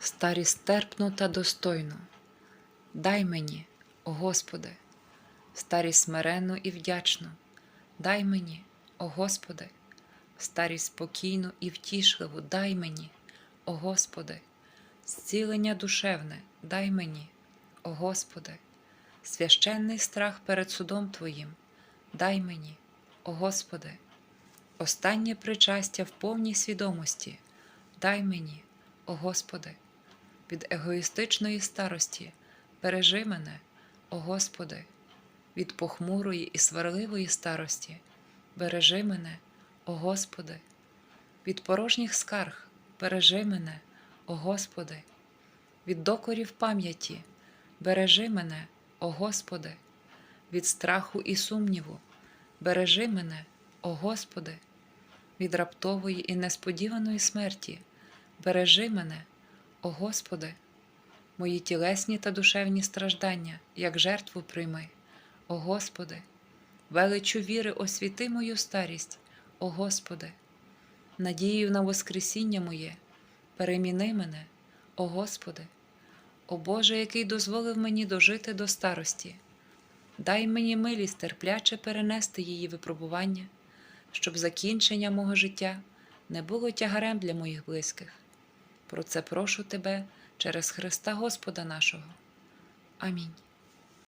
старість терпну та достойну. Дай мені, о Господи, старість смиренну і вдячну. Дай мені, о Господи, старість спокійну і втішливу, дай мені, о Господи, зцілення душевне, дай мені, о Господи, священний страх перед судом Твоїм, дай мені, о Господи, останнє причастя в повній свідомості, дай мені, о Господи, від егоїстичної старості, бережи мене, о Господи, від похмурої і сварливої старості, бережи мене, о Господи, від порожніх скарг, бережи мене, о Господи, від докорів пам'яті, бережи мене, о Господи, від страху і сумніву, бережи мене, о Господи, від раптової і несподіваної смерті, бережи мене, о Господи, мої тілесні та душевні страждання, як жертву прийми, о Господи, величу віри освіти мою старість, о Господи, надію на Воскресіння моє, переміни мене, о Господи, о Боже, який дозволив мені дожити до старості. Дай мені милість терпляче перенести її випробування, щоб закінчення мого життя не було тягарем для моїх близьких. Про це прошу Тебе через Христа Господа нашого. Амінь.